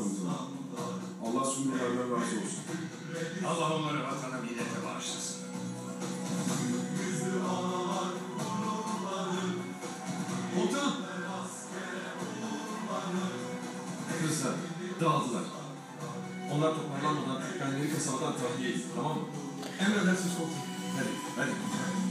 komutanım. Allah Sünnilerden razı olsun. Allah onları vatana millete bağışlasın. Komutanım. Kızlar dağıldılar. Onlar toparlanmadan Türkmenleri kasabadan tahliye edin, tamam mı? Emredersiniz komutanım. Hadi, hadi.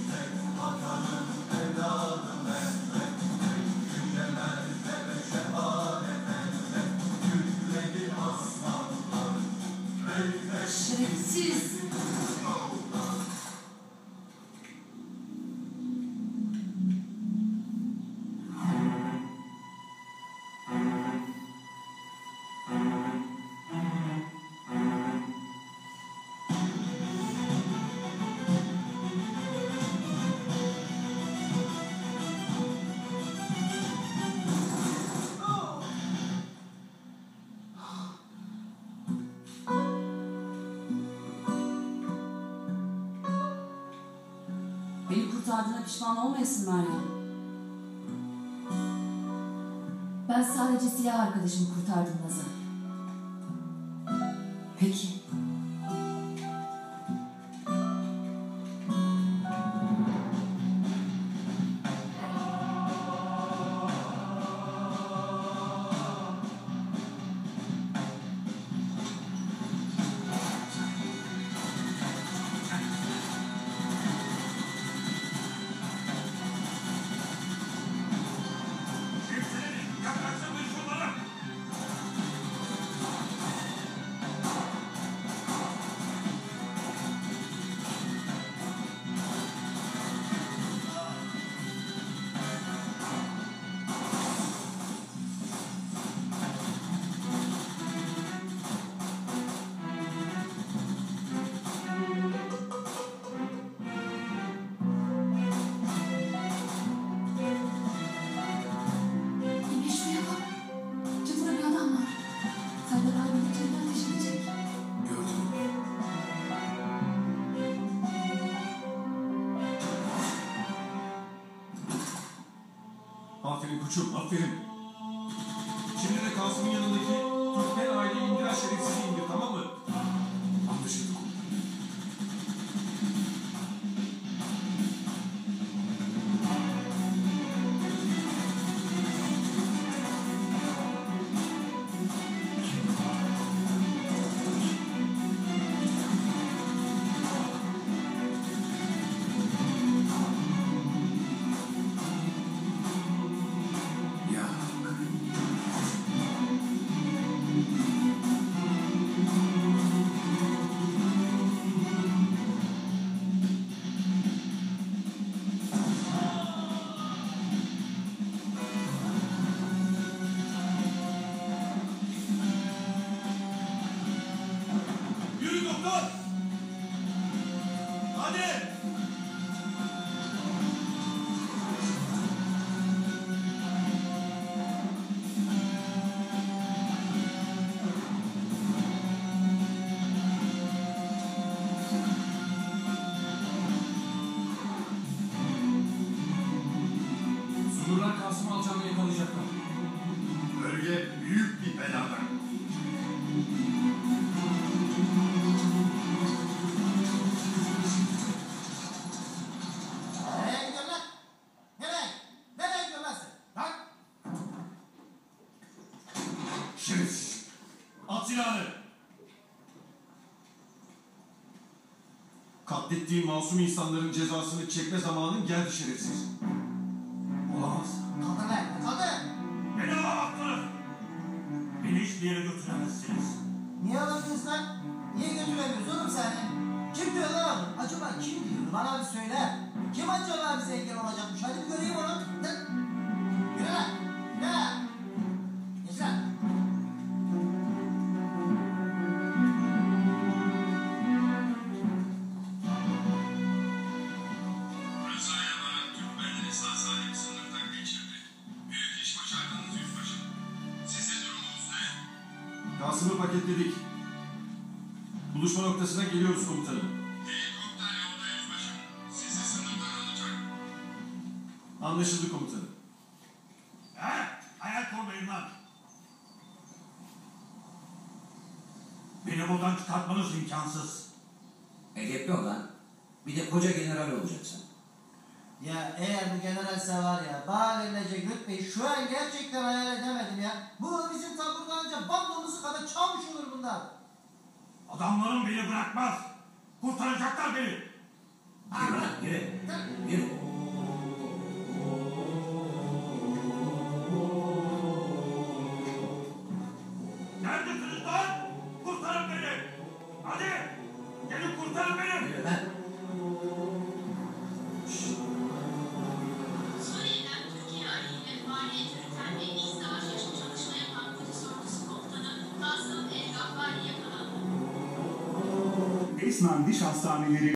Kurtardığına pişman olmayasın Meryem. Ben sadece silah arkadaşımı kurtardım Nazan. Peki. Aferin koçum, aferin. Şimdi de Kasım'ın yanındaki Türkmen aileyi indiren şerefsizi indir, tamam mı? Doktor. Hadi. Sumurlar Kasım alacağını yakalayacaklar. Bölge büyük bir belada. Şerefsiz. At silahını. Katlettiği masum insanların cezasını çekme zamanın geldi şerefsiz. Olamaz. Kaldır lan! Kaldır! Beni alamaklı. Beni hiçbir yere götüremezsiniz. Niye alamıyorsun lan? Niye götüremiyoruz oğlum seni? Kim diyor lan? Acaba kim diyor? Bana bir söyle. Kim acaba bize engel olacakmış? Hadi göreyim onu. Lan! Kasım'ı paketledik. Buluşma noktasına geliyoruz komutanım. Helikopter yolda yüzbaşım. Sizi sınırdan alacak. Anlaşıldı komutanım. He? Hayal kurmayın lan. Beni buradan çıkartmanız imkansız. Edepli olan bir de koca general olacaksın. Ya eğer bu generalse var ya bana verilecek rütbeyi şu an gerçekten hayal edemedim ya. Bu bizim taburda ancak bandomuzu kadar çalmış olur bunlar. Adamlarım beni bırakmaz. Kurtaracaklar beni. Yürü lan yürü. Yürü. Esnan Diş Hastaneleri